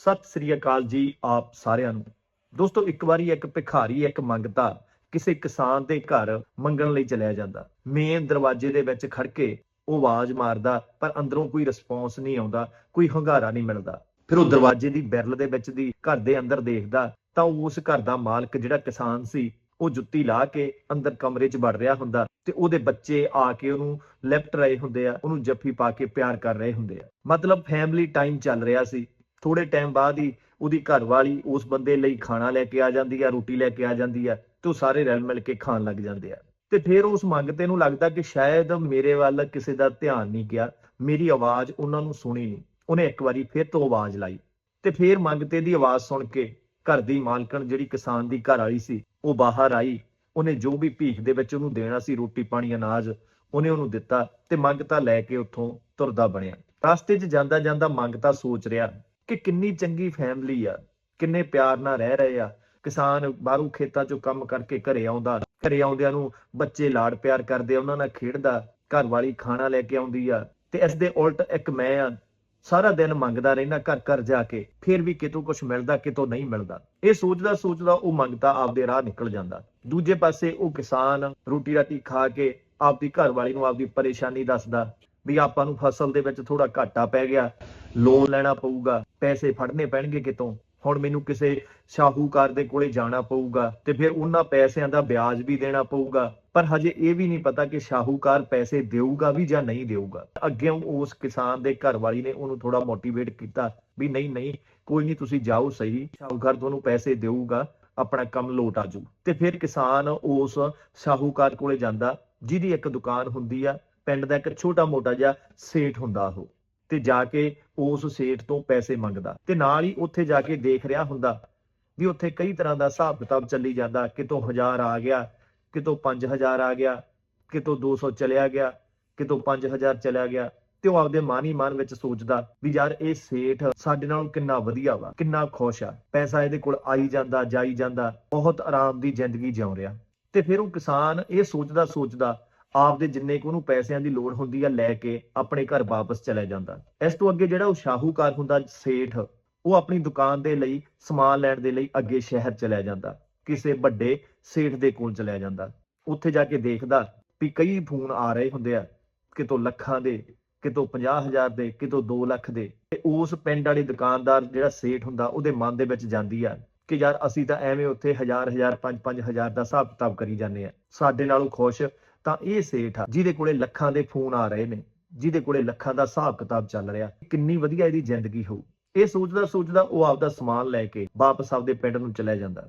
ਸਤਿ ਸ੍ਰੀ ਅਕਾਲ ਜੀ ਆਪ ਸਾਰਿਆਂ ਨੂੰ। ਦੋਸਤੋ, ਇੱਕ ਵਾਰੀ ਇੱਕ ਭਿਖਾਰੀ, ਇੱਕ ਮੰਗਤਾ ਕਿਸੇ ਕਿਸਾਨ ਦੇ ਘਰ ਮੰਗਣ ਲਈ ਚਲਿਆ ਜਾਂਦਾ। ਮੇਨ ਦਰਵਾਜ਼ੇ ਦੇ ਵਿੱਚ ਖੜ ਕੇ ਉਹ ਆਵਾਜ਼ ਮਾਰਦਾ, ਪਰ ਅੰਦਰੋਂ ਕੋਈ ਰਿਸਪੌਂਸ ਨਹੀਂ ਆਉਂਦਾ, ਕੋਈ ਹੰਗਾਰਾ ਨਹੀਂ ਮਿਲਦਾ। ਫਿਰ ਉਹ ਦਰਵਾਜ਼ੇ ਦੀ ਬੈਰਲ ਦੇ ਵਿੱਚ ਦੀ ਘਰ ਦੇ ਅੰਦਰ ਦੇਖਦਾ, ਤਾਂ ਉਸ ਘਰ ਦਾ ਮਾਲਕ ਜਿਹੜਾ ਕਿਸਾਨ ਸੀ, ਉਹ ਜੁੱਤੀ ਲਾ ਕੇ ਅੰਦਰ ਕਮਰੇ 'ਚ ਵੜ ਰਿਹਾ ਹੁੰਦਾ ਤੇ ਉਹਦੇ ਬੱਚੇ ਆ ਕੇ ਉਹਨੂੰ ਲਿਫਟ ਰਹੇ ਹੁੰਦੇ ਆ, ਉਹਨੂੰ ਜੱਫੀ ਪਾ ਕੇ ਪਿਆਰ ਕਰ ਰਹੇ ਹੁੰਦੇ ਆ। ਮਤਲਬ ਫੈਮਿਲੀ ਟਾਈਮ ਚੱਲ ਰਿਹਾ ਸੀ। ਥੋੜੇ ਟਾਈਮ ਬਾਅਦ ਹੀ ਉਹਦੀ ਘਰ ਵਾਲੀ ਉਸ ਬੰਦੇ ਲਈ ਖਾਣਾ ਲੈ ਕੇ ਆ ਜਾਂਦੀ ਆ, ਰੋਟੀ ਲੈ ਕੇ ਆ ਜਾਂਦੀ ਆ ਤੇ ਉਹ ਸਾਰੇ ਰਲ ਮਿਲ ਕੇ ਖਾਣ ਲੱਗ ਜਾਂਦੇ ਆ। ਤੇ ਫਿਰ ਉਸ ਮੰਗਤੇ ਨੂੰ ਲੱਗਦਾ ਕਿ ਸ਼ਾਇਦ ਮੇਰੇ ਵੱਲ ਕਿਸੇ ਦਾ ਧਿਆਨ ਨਹੀਂ ਗਿਆ, ਮੇਰੀ ਆਵਾਜ਼ ਉਹਨਾਂ ਨੂੰ ਸੁਣੀ ਨਹੀਂ। ਉਹਨੇ ਇੱਕ ਵਾਰੀ ਫਿਰ ਤੋਂ ਆਵਾਜ਼ ਲਾਈ ਤੇ ਫਿਰ ਮੰਗਤੇ ਦੀ ਆਵਾਜ਼ ਸੁਣ ਕੇ ਘਰ ਦੀ ਮਾਲਕਣ ਜਿਹੜੀ ਕਿਸਾਨ ਦੀ ਘਰ ਵਾਲੀ ਸੀ, ਉਹ ਬਾਹਰ ਆਈ। ਉਹਨੇ ਜੋ ਵੀ ਭੀਖ ਦੇ ਵਿੱਚ ਉਹਨੂੰ ਦੇਣਾ ਸੀ, ਰੋਟੀ ਪਾਣੀ, ਅਨਾਜ, ਉਹਨੇ ਉਹਨੂੰ ਦਿੱਤਾ ਤੇ ਮੰਗਤਾ ਲੈ ਕੇ ਉੱਥੋਂ ਤੁਰਦਾ ਬਣਿਆ। ਰਸਤੇ 'ਚ ਜਾਂਦਾ ਜਾਂਦਾ ਮੰਗਤਾ ਸੋਚ ਰਿਹਾ ਕਿ ਕਿੰਨੀ ਚੰਗੀ ਫੈਮਿਲੀ ਆ, ਕਿੰਨੇ ਪਿਆਰ ਨਾਲ ਰਹਿ ਰਹੇ ਆ, ਕਿਸਾਨ ਬਾਹਰੋਂ ਖੇਤਾਂ 'ਚੋਂ ਕੰਮ ਕਰਕੇ ਘਰੇ ਆਉਂਦਾ, ਘਰੇ ਆਉਂਦਿਆਂ ਨੂੰ ਬੱਚੇ ਲਾਡ ਪਿਆਰ ਕਰਦੇ ਉਹਨਾਂ ਨਾਲ ਖੇਡਦਾ, ਘਰ ਵਾਲੀ ਖਾਣਾ ਲੈ ਕੇ ਆਉਂਦੀ ਆ, ਤੇ ਇਸ ਦੇ ਉਲਟ ਇੱਕ ਮੈਂ ਆ, ਸਾਰਾ ਦਿਨ ਮੰਗਦਾ ਰਹਿਣਾ ਘਰ ਘਰ ਜਾ ਕੇ, ਫਿਰ ਵੀ ਕਿਤੋਂ ਕੁਝ ਮਿਲਦਾ, ਕਿਤੋਂ ਨਹੀਂ ਮਿਲਦਾ। ਇਹ ਸੋਚਦਾ ਸੋਚਦਾ ਉਹ ਮੰਗਤਾ ਆਪਦੇ ਰਾਹ ਨਿਕਲ ਜਾਂਦਾ। ਦੂਜੇ ਪਾਸੇ ਉਹ ਕਿਸਾਨ ਰੋਟੀ ਰਾਟੀ ਖਾ ਕੇ ਆਪਦੀ ਘਰ ਵਾਲੀ ਨੂੰ ਆਪਦੀ ਪਰੇਸ਼ਾਨੀ ਦੱਸਦਾ ਵੀ ਆਪਾਂ ਨੂੰ ਫਸਲ ਦੇ ਵਿੱਚ ਥੋੜਾ ਘਾਟਾ ਪੈ ਗਿਆ ਲੋਨ ਲੈਣਾ ਪਊਗਾ, ਪੈਸੇ ਫੜਨੇ ਪੈਣਗੇ ਕਿਤੋਂ? ਹੁਣ ਮੈਨੂੰ ਕਿਸੇ ਸ਼ਾਹੂਕਾਰ ਦੇ ਕੋਲੇ ਜਾਣਾ ਪਊਗਾ ਤੇ ਫਿਰ ਉਹਨਾਂ ਪੈਸਿਆਂ ਦਾ ਵਿਆਜ ਵੀ ਦੇਣਾ ਪਊਗਾ। ਪਰ ਹਜੇ ਇਹ ਵੀ ਨਹੀਂ ਪਤਾ ਕਿ ਸ਼ਾਹੂਕਾਰ ਪੈਸੇ ਦੇਊਗਾ ਵੀ ਜਾਂ ਨਹੀਂ ਦੇਊਗਾ। ਅੱਗੇ ਉਸ ਕਿਸਾਨ ਦੇ ਘਰ ਵਾਲੀ ਨੇ ਉਹਨੂੰ ਥੋੜਾ ਮੋਟੀਵੇਟ ਕੀਤਾ ਵੀ ਨਹੀਂ ਨਹੀਂ, ਕੋਈ ਨਹੀਂ ਤੁਸੀਂ ਜਾਓ ਸਹੀ, ਸ਼ਾਹੂਕਾਰ ਤੁਹਾਨੂੰ ਪੈਸੇ ਦੇਊਗਾ, ਆਪਣਾ ਕੰਮ ਲੋਟ ਆਜੂ। ਤੇ ਫਿਰ ਕਿਸਾਨ ਉਸ ਸ਼ਾਹੂਕਾਰ ਕੋਲੇ ਜਾਂਦਾ, ਜਿਹਦੀ ਇੱਕ ਦੁਕਾਨ ਹੁੰਦੀ ਆ ਪਿੰਡ ਦਾ ਇੱਕ ਛੋਟਾ ਮੋਟਾ ਜਿਹਾ ਸੇਠ ਹੁੰਦਾ ਉਹ, ਤੇ ਜਾ ਕੇ ਉਸ ਸੇਠ ਤੋਂ ਪੈਸੇ ਮੰਗਦਾ, ਤੇ ਨਾਲ ਹੀ ਉੱਥੇ ਜਾ ਕੇ ਦੇਖ ਰਿਹਾ ਹੁੰਦਾ ਵੀ ਉੱਥੇ ਕਈ ਤਰ੍ਹਾਂ ਦਾ ਹਿਸਾਬ ਕਿਤਾਬ ਚੱਲੀ ਜਾਂਦਾ, ਕਿਤੋਂ 1000 ਆ ਗਿਆ, ਕਿਤੋਂ 5000 ਆ ਗਿਆ, ਕਿਤੋਂ 200 ਚਲਿਆ ਗਿਆ, ਕਿਤੋਂ 5000 ਚਲਿਆ ਗਿਆ, ਤੇ ਉਹ ਆਪਦੇ ਮਨ ਹੀ ਮਨ ਵਿੱਚ ਸੋਚਦਾ ਵੀ ਯਾਰ ਇਹ ਸੇਠ ਸਾਡੇ ਨਾਲ ਕਿੰਨਾ ਵਧੀਆ ਵਾ, ਕਿੰਨਾ ਖੁਸ਼ ਆ, ਪੈਸਾ ਇਹਦੇ ਕੋਲ ਆਈ ਜਾਂਦਾ, ਜਾਈ ਜਾਂਦਾ, ਬਹੁਤ ਆਰਾਮ ਦੀ ਜ਼ਿੰਦਗੀ ਜਿਉਂ ਰਿਹਾ। ਤੇ ਫਿਰ ਉਹ ਕਿਸਾਨ ਇਹ ਸੋਚਦਾ ਸੋਚਦਾ ਆਪਦੇ ਜਿੰਨੇ ਕੁ ਉਹਨੂੰ ਪੈਸਿਆਂ ਦੀ ਲੋੜ ਹੁੰਦੀ ਆ ਲੈ ਕੇ ਆਪਣੇ ਘਰ ਵਾਪਸ ਚਲਾ ਜਾਂਦਾ। ਇਸ ਤੋਂ ਅੱਗੇ ਜਿਹੜਾ ਉਹ ਸ਼ਾਹੂਕਾਰ ਹੁੰਦਾ ਸੇਠ, ਉਹ ਆਪਣੀ ਦੁਕਾਨ ਦੇ ਲਈ, ਸਮਾਨ ਲੈਣ ਦੇ ਲਈ ਅੱਗੇ ਸ਼ਹਿਰ ਚਲਾ ਜਾਂਦਾ। ਕਿਸੇ ਵੱਡੇ ਸੇਠ ਦੇ ਕੋਲ ਚਲਾ ਜਾਂਦਾ। ਉੱਥੇ ਜਾ ਕੇ ਦੇਖਦਾ ਵੀ ਕਈ ਫੋਨ ਆ ਰਹੇ ਹੁੰਦੇ ਆ, ਕਿਤੋਂ ਲੱਖਾਂ ਦੇ, ਕਿਤੋਂ 50000 ਦੇ, ਕਿਤੋਂ 2 ਲੱਖ ਦੇ। ਤੇ ਉਸ ਪਿੰਡ ਵਾਲੇ ਦੁਕਾਨਦਾਰ ਜਿਹੜਾ ਸੇਠ ਹੁੰਦਾ, ਉਹਦੇ ਮਨ ਦੇ ਵਿੱਚ ਜਾਂਦੀ ਆ ਕਿ ਯਾਰ ਅਸੀਂ ਤਾਂ ਐਵੇਂ ਉੱਥੇ ਹਜ਼ਾਰ ਹਜ਼ਾਰ, ਪੰਜ ਪੰਜ ਹਜ਼ਾਰ ਦਾ ਹਿਸਾਬ ਕਿਤਾਬ ਕਰੀ ਜਾਂਦੇ ਆ। ਸਾਡੇ ਨਾਲੋਂ ਖੁਸ਼ ਤਾਂ ਇਹ ਸੇਠ ਆ, ਜਿਹਦੇ ਕੋਲੇ ਲੱਖਾਂ ਦੇ ਫੋਨ ਆ ਰਹੇ ਨੇ, ਜਿਹਦੇ ਕੋਲੇ ਲੱਖਾਂ ਦਾ ਹਿਸਾਬ ਕਿਤਾਬ ਚੱਲ ਰਿਹਾ, ਕਿੰਨੀ ਵਧੀਆ ਇਹਦੀ ਜ਼ਿੰਦਗੀ ਹੋਊ। ਇਹ ਸੋਚਦਾ ਸੋਚਦਾ ਉਹ ਆਪਦਾ ਸਮਾਨ ਲੈ ਕੇ ਵਾਪਸ ਆਪਦੇ ਪਿੰਡ ਨੂੰ ਚਲਾ ਜਾਂਦਾ।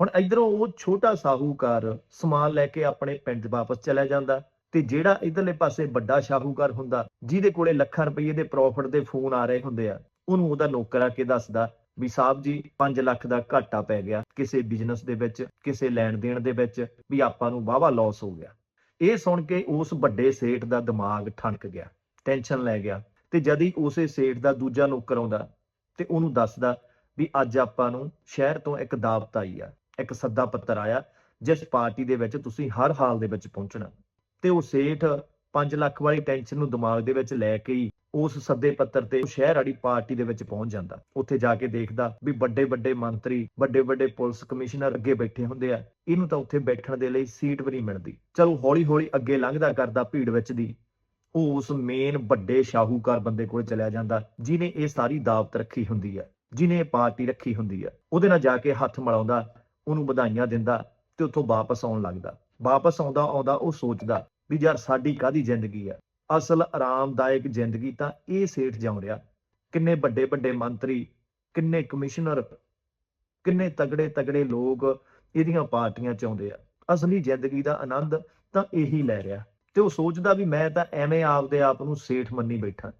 ਹੁਣ ਇਧਰੋਂ ਉਹ ਛੋਟਾ ਸਾਹੂਕਾਰ ਸਮਾਨ ਲੈ ਕੇ ਆਪਣੇ ਪਿੰਡ ਵਾਪਸ ਚਲਾ ਜਾਂਦਾ ਤੇ ਜਿਹੜਾ ਇਧਰਲੇ ਪਾਸੇ ਵੱਡਾ ਸ਼ਾਹੂਕਾਰ ਹੁੰਦਾ, ਜਿਹਦੇ ਕੋਲੇ ਲੱਖਾਂ ਰੁਪਏ ਦੇ ਪ੍ਰੋਫਿਟ ਦੇ ਫੋਨ ਆ ਰਹੇ ਹੁੰਦੇ ਆ, ਉਹਨੂੰ ਉਹਦਾ ਨੌਕਰ ਆ ਕੇ ਦੱਸਦਾ ਵੀ ਸਾਹਿਬ ਜੀ 5 ਲੱਖ ਦਾ ਘਾਟਾ ਪੈ ਗਿਆ ਕਿਸੇ ਬਿਜ਼ਨਸ ਦੇ ਵਿੱਚ, ਕਿਸੇ ਲੈਣ ਦੇਣ ਦੇ ਵਿੱਚ ਵੀ ਆਪਾਂ ਨੂੰ ਵਾਵਾ ਲਾਸ ਹੋ ਗਿਆ। ਇਹ ਸੁਣ ਕੇ ਉਸ ਵੱਡੇ ਸੇਠ ਦਾ ਦਿਮਾਗ ਠਣਕ ਗਿਆ ਟੈਨਸ਼ਨ ਲੈ ਗਿਆ ਤੇ ਜਦ ਹੀ ਉਸੇ ਸੇਠ ਦਾ ਦੂਜਾ ਨੌਕਰ ਆਉਂਦਾ ਤੇ ਉਹਨੂੰ ਦੱਸਦਾ ਵੀ ਅੱਜ ਆਪਾਂ ਨੂੰ ਸ਼ਹਿਰ ਤੋਂ ਇੱਕ ਦਾਵਤ ਆਈ ਆ, ਇੱਕ ਸੱਦਾ ਪੱਤਰ ਆਇਆ ਜਿਸ ਪਾਰਟੀ ਦੇ ਵਿੱਚ ਤੁਸੀਂ ਹਰ ਹਾਲ ਦੇ ਵਿੱਚ ਪਹੁੰਚਣਾ ਤੇ ਉਹ ਸੇਠ 5 ਲੱਖ ਵਾਲੀ ਟੈਨਸ਼ਨ ਨੂੰ ਦਿਮਾਗ ਦੇ ਵਿੱਚ ਲੈ ਕੇ ਹੀ ਉਸ ਸੱਦੇ ਪੱਤਰ ਤੇ ਸ਼ਹਿਰ ਵਾਲੀ ਪਾਰਟੀ ਦੇ ਵਿੱਚ ਪਹੁੰਚ ਜਾਂਦਾ। ਉੱਥੇ ਜਾ ਕੇ ਦੇਖਦਾ ਵੀ ਵੱਡੇ ਵੱਡੇ ਮੰਤਰੀ, ਵੱਡੇ ਵੱਡੇ ਪੁਲਿਸ ਕਮਿਸ਼ਨਰ ਅੱਗੇ ਬੈਠੇ ਹੁੰਦੇ ਆ। ਇਹਨੂੰ ਤਾਂ ਉੱਥੇ ਬੈਠਣ ਦੇ ਲਈ ਸੀਟ ਵੀ ਨਹੀਂ ਮਿਲਦੀ। ਚਲੋ ਹੌਲੀ ਹੌਲੀ ਅੱਗੇ ਲੰਘਦਾ ਕਰਦਾ ਭੀੜ ਵਿੱਚ ਦੀ, ਉਹ ਉਸ ਮੇਨ ਵੱਡੇ ਸ਼ਾਹੂਕਾਰ ਬੰਦੇ ਕੋਲ ਚਲਿਆ ਜਾਂਦਾ ਜਿਨੇ ਇਹ ਸਾਰੀ ਦਾਵਤ ਰੱਖੀ ਹੁੰਦੀ ਹੈ ਜਿਨੇ ਇਹ ਪਾਰਟੀ ਰੱਖੀ ਹੁੰਦੀ ਹੈ ਉਹਦੇ ਨਾਲ ਜਾ ਕੇ ਹੱਥ ਮਿਲਾਉਂਦਾ, ਉਹਨੂੰ ਵਧਾਈਆਂ ਦਿੰਦਾ ਤੇ ਉੱਥੋਂ ਵਾਪਸ ਆਉਣ ਲੱਗਦਾ। ਵਾਪਸ ਆਉਂਦਾ ਆਉਂਦਾ ਉਹ ਸੋਚਦਾ ਵੀ ਯਾਰ ਸਾਡੀ ਕਾਦੀ ਜ਼ਿੰਦਗੀ ਆ? ਅਸਲ ਆਰਾਮਦਾਇਕ ਜ਼ਿੰਦਗੀ ਤਾਂ ਇਹ ਸੇਠ ਜਿਉ ਰਿਹਾ। ਕਿੰਨੇ ਵੱਡੇ ਵੱਡੇ ਮੰਤਰੀ, ਕਿੰਨੇ ਕਮਿਸ਼ਨਰ, ਕਿੰਨੇ ਤਗੜੇ ਤਗੜੇ ਲੋਕ ਇਹਦੀਆਂ ਪਾਰਟੀਆਂ ਚ ਆਉਂਦੇ ਆ। ਅਸਲੀ ਜ਼ਿੰਦਗੀ ਦਾ ਆਨੰਦ ਤਾਂ ਇਹੀ ਲੈ ਰਿਹਾ। ਤੇ ਉਹ ਸੋਚਦਾ ਵੀ ਮੈਂ ਤਾਂ ਐਵੇਂ ਆਪਦੇ ਆਪ ਨੂੰ ਸੇਠ ਮੰਨੀ ਬੈਠਾ।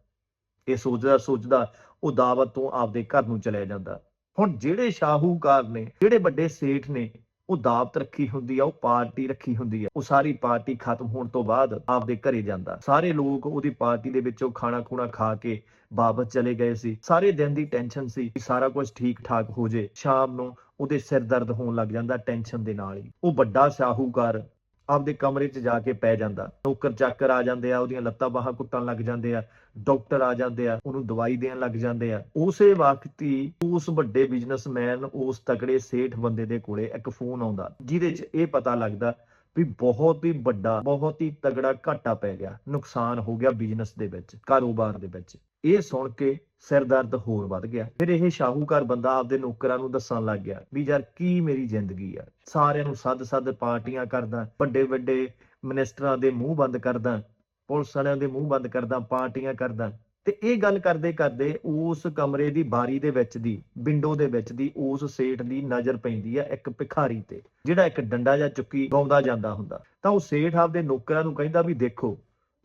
ਇਹ ਸੋਚਦਾ ਸੋਚਦਾ ਉਹ ਦਾਵਤ ਤੋਂ ਆਪਦੇ ਘਰ ਨੂੰ ਚਲਿਆ ਜਾਂਦਾ। ਹੁਣ ਜਿਹੜੇ ਸ਼ਾਹੂਕਾਰ ਨੇ, ਜਿਹੜੇ ਵੱਡੇ ਸੇਠ ਨੇ ਉਹ ਦਾਵਤ ਰੱਖੀ ਹੁੰਦੀ ਆ, ਉਹ ਪਾਰਟੀ ਰੱਖੀ ਹੁੰਦੀ ਆ। ਉਹ ਸਾਰੀ ਪਾਰਟੀ ਖਤਮ ਹੋਣ ਤੋਂ ਬਾਅਦ ਆਪਦੇ ਘਰੇ ਜਾਂਦਾ। ਸਾਰੇ ਲੋਕ ਉਹਦੀ ਪਾਰਟੀ ਦੇ ਵਿੱਚੋਂ ਖਾਣਾ ਖੂਣਾ ਖਾ ਕੇ ਵਾਪਸ ਚਲੇ ਗਏ ਸੀ। ਸਾਰੇ ਦਿਨ ਦੀ ਟੈਨਸ਼ਨ ਸੀ ਕਿ ਸਾਰਾ ਕੁਝ ਠੀਕ ਠਾਕ ਹੋ ਜੇ। ਸ਼ਾਮ ਨੂੰ ਉਹਦੇ ਸਿਰ ਦਰਦ ਹੋਣ ਲੱਗ ਜਾਂਦਾ ਟੈਨਸ਼ਨ ਦੇ ਨਾਲ ਹੀ। ਉਹ ਵੱਡਾ ਸ਼ਾਹੂਕਾਰ ਆਪਦੇ ਕਮਰੇ 'ਚ ਜਾ ਕੇ ਪੈ ਜਾਂਦਾ। ਨੌਕਰ ਚਾਕਰ ਆ ਜਾਂਦੇ ਆ, ਉਹਦੀਆਂ ਲੱਤਾਂ ਬਾਹਾਂ ਕੁੱਟਣ ਲੱਗ ਜਾਂਦੇ ਆ, ਡਾਕਟਰ ਆ ਜਾਂਦੇ ਆ, ਉਹਨੂੰ ਦਵਾਈ ਦੇਣ ਲੱਗ ਜਾਂਦੇ ਆ। ਉਸੇ ਵਕਤ ਹੀ ਉਸ ਵੱਡੇ ਬਿਜ਼ਨਸਮੈਨ, ਉਸ ਤਕੜੇ ਸੇਠ ਬੰਦੇ ਦੇ ਕੋਲੇ ਇੱਕ ਫੋਨ ਆਉਂਦਾ, ਜਿਹਦੇ 'ਚ ਇਹ ਪਤਾ ਲੱਗਦਾ ਵੀ ਬਹੁਤ ਹੀ ਵੱਡਾ, ਬਹੁਤ ਹੀ ਤਗੜਾ ਘਾਟਾ ਪੈ ਗਿਆ, ਨੁਕਸਾਨ ਹੋ ਗਿਆ ਬਿਜ਼ਨਸ ਦੇ ਵਿੱਚ, ਕਾਰੋਬਾਰ ਦੇ ਵਿੱਚ। ਇਹ ਸੁਣ ਕੇ ਸਿਰ ਦਰਦ ਹੋਰ ਵੱਧ ਗਿਆ। ਫਿਰ ਇਹ ਸ਼ਾਹੂਕਾਰ ਬੰਦਾ ਆਪਦੇ ਨੌਕਰਾਂ ਨੂੰ ਦੱਸਣ ਲੱਗ ਗਿਆ ਵੀ ਯਾਰ ਕੀ ਮੇਰੀ ਜ਼ਿੰਦਗੀ ਆ। ਸਾਰਿਆਂ ਨੂੰ ਸੱਦ ਸੱਦ ਪਾਰਟੀਆਂ ਕਰਦਾ ਵੱਡੇ ਵੱਡੇ ਮਿਨਿਸਟਰਾਂ ਦੇ ਮੂੰਹ ਬੰਦ ਕਰਦਾ, ਪੁਲਿਸ ਵਾਲਿਆਂ ਦੇ ਮੂੰਹ ਬੰਦ ਕਰਦਾ, ਪਾਰਟੀਆਂ ਕਰਦਾ। ਤੇ ਇਹ ਗੱਲ ਕਰਦੇ ਕਰਦੇ ਉਸ ਕਮਰੇ ਦੀ ਬਾਰੀ ਦੇ ਵਿੱਚ ਦੀ, ਵਿੰਡੋ ਦੇ ਵਿੱਚ ਦੀ, ਉਸ ਸੇਠ ਦੀ ਨਜ਼ਰ ਪੈਂਦੀ ਆ ਇੱਕ ਭਿਖਾਰੀ ਤੇ, ਜਿਹੜਾ ਇੱਕ ਡੰਡਾ ਜਾਂ ਚੁੱਕੀ ਗਾਉਂਦਾ ਜਾਂਦਾ ਹੁੰਦਾ। ਤਾਂ ਉਹ ਸੇਠ ਆਪਦੇ ਨੌਕਰਾਂ ਨੂੰ ਕਹਿੰਦਾ ਵੀ ਦੇਖੋ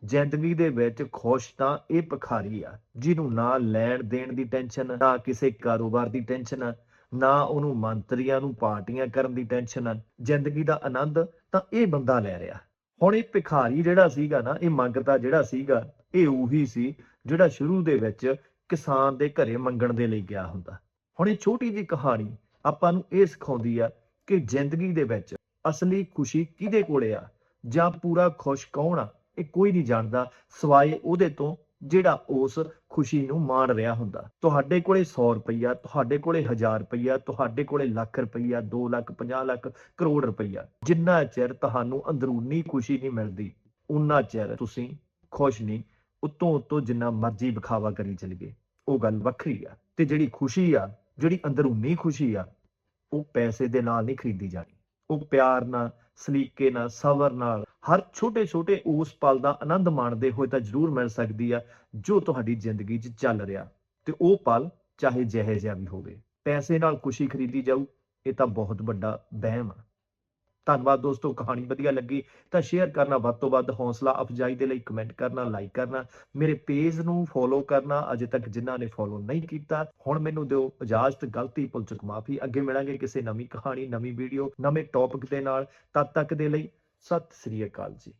ਜ਼ਿੰਦਗੀ ਦੇ ਵਿੱਚ ਖੁਸ਼ ਤਾਂ ਇਹ ਭਿਖਾਰੀ ਆ, ਜਿਹਨੂੰ ਨਾ ਲੈਣ ਦੇਣ ਦੀ ਟੈਨਸ਼ਨ ਨਾ ਕਿਸੇ ਕਾਰੋਬਾਰ ਦੀ ਟੈਨਸ਼ਨ ਆ ਨਾ ਉਹਨੂੰ ਮੰਤਰੀਆਂ ਨੂੰ ਪਾਰਟੀਆਂ ਕਰਨ ਦੀ ਟੈਨਸ਼ਨ ਆ ਜ਼ਿੰਦਗੀ ਦਾ ਆਨੰਦ ਤਾਂ ਇਹ ਬੰਦਾ ਲੈ ਰਿਹਾ। ਹੁਣ ਇਹ ਭਿਖਾਰੀ ਜਿਹੜਾ ਸੀਗਾ ਨਾ, ਇਹ ਮੰਗਤਾ ਜਿਹੜਾ ਸੀਗਾ, ਇਹ ਉਹੀ ਸੀ ਜਿਹੜਾ ਸ਼ੁਰੂ ਦੇ ਵਿੱਚ ਕਿਸਾਨ ਦੇ ਘਰੇ ਮੰਗਣ ਦੇ ਲਈ ਗਿਆ ਹੁੰਦਾ। ਹੁਣ ਇਹ ਛੋਟੀ ਜੀ ਕਹਾਣੀ ਆਪਾਂ ਨੂੰ ਇਹ ਸਿਖਾਉਂਦੀ ਆ ਕਿ ਜ਼ਿੰਦਗੀ ਦੇ ਵਿੱਚ ਅਸਲੀ ਖੁਸ਼ੀ ਕਿਹਦੇ ਕੋਲੇ ਆ, ਜਾਂ ਪੂਰਾ ਖੁਸ਼ ਕੌਣ ਆ? ਇਹ ਕੋਈ ਨਹੀਂ ਜਾਣਦਾ ਸਵਾਏ ਉਹਦੇ ਤੋਂ ਜਿਹੜਾ ਉਸ ਖੁਸ਼ੀ ਨੂੰ ਮਾਣ ਰਿਹਾ ਹੁੰਦਾ। ਤੁਹਾਡੇ ਕੋਲੇ 100 ਰੁਪਈਆ, ਤੁਹਾਡੇ ਕੋਲੇ 1000 ਰੁਪਈਆ, ਤੁਹਾਡੇ ਕੋਲੇ ਲੱਖ ਰੁਪਈਆ 2 ਲੱਖ 50 ਲੱਖ, ਕਰੋੜ ਰੁਪਈਆ। ਜਿੰਨਾ ਚਿਰ ਤੁਹਾਨੂੰ ਅੰਦਰੂਨੀ ਖੁਸ਼ੀ ਨਹੀਂ ਮਿਲਦੀ ਉਨਾ ਚਿਰ ਤੁਸੀਂ ਖੁਸ਼ ਨਹੀਂ, ਉਤੋਂ ਉਤੋਂ ਜਿੰਨਾ ਮਰਜ਼ੀ ਵਿਖਾਵਾ ਕਰੀ ਚਲੀਏ। ਉਹ ਗੱਲ ਵੱਖਰੀ ਆ ਤੇ ਜਿਹੜੀ ਖੁਸ਼ੀ ਆ, ਜਿਹੜੀ ਅੰਦਰੂਨੀ ਖੁਸ਼ੀ ਆ, ਉਹ ਪੈਸੇ ਦੇ ਨਾਲ ਨਹੀਂ ਖਰੀਦੀ ਜਾਣੀ। ਉਹ ਪਿਆਰ ਨਾਲ, ਸਲੀਕੇ ਨਾਲ, ਸਬਰ ਨਾਲ, ਹਰ ਛੋਟੇ ਛੋਟੇ ਉਸ ਪਲ ਦਾ ਆਨੰਦ ਮਾਣਦੇ ਹੋਏ ਤਾਂ ਜ਼ਰੂਰ ਮਿਲ ਸਕਦੀ ਆ, ਜੋ ਤੁਹਾਡੀ ਜ਼ਿੰਦਗੀ 'ਚ ਚੱਲ ਰਿਹਾ। ਤੇ ਉਹ ਪਲ ਚਾਹੇ ਜਿਹੇ ਜਿਹਾ ਵੀ ਹੋਵੇ, ਪੈਸੇ ਨਾਲ ਖੁਸ਼ੀ ਖਰੀਦੀ ਜਾਊ, ਇਹ ਤਾਂ ਬਹੁਤ ਵੱਡਾ ਵਹਿਮ ਆ। ਧੰਨਵਾਦ ਦੋਸਤੋ, ਕਹਾਣੀ ਵਧੀਆ ਲੱਗੀ ਤਾਂ ਸ਼ੇਅਰ ਕਰਨਾ ਵੱਧ ਤੋਂ ਵੱਧ, ਹੌਸਲਾ, ਅਫਜਾਈ ਦੇ ਲਈ ਕਮੈਂਟ ਕਰਨਾ ਲਾਈਕ ਕਰਨਾ, ਮੇਰੇ ਪੇਜ ਨੂੰ ਫੋਲੋ ਕਰਨਾ, ਅਜੇ ਤੱਕ ਜਿਨ੍ਹਾਂ ਨੇ ਫੋਲੋ ਨਹੀਂ ਕੀਤਾ, ਹੁਣ ਮੈਨੂੰ ਦਿਓ ਇਜਾਜ਼ਤ, ਗਲਤੀ ਭੁੱਲ ਚੁੱਕ ਮਾਫੀ, ਅੱਗੇ ਮਿਲਾਂਗੇ ਕਿਸੇ ਨਵੀਂ ਕਹਾਣੀ, ਨਵੀਂ ਵੀਡੀਓ ਨਵੇਂ ਟੌਪਿਕ ਦੇ ਨਾਲ, ਤਦ ਤੱਕ ਦੇ ਲਈ ਸਤਿ ਸ੍ਰੀ ਅਕਾਲ ਜੀ।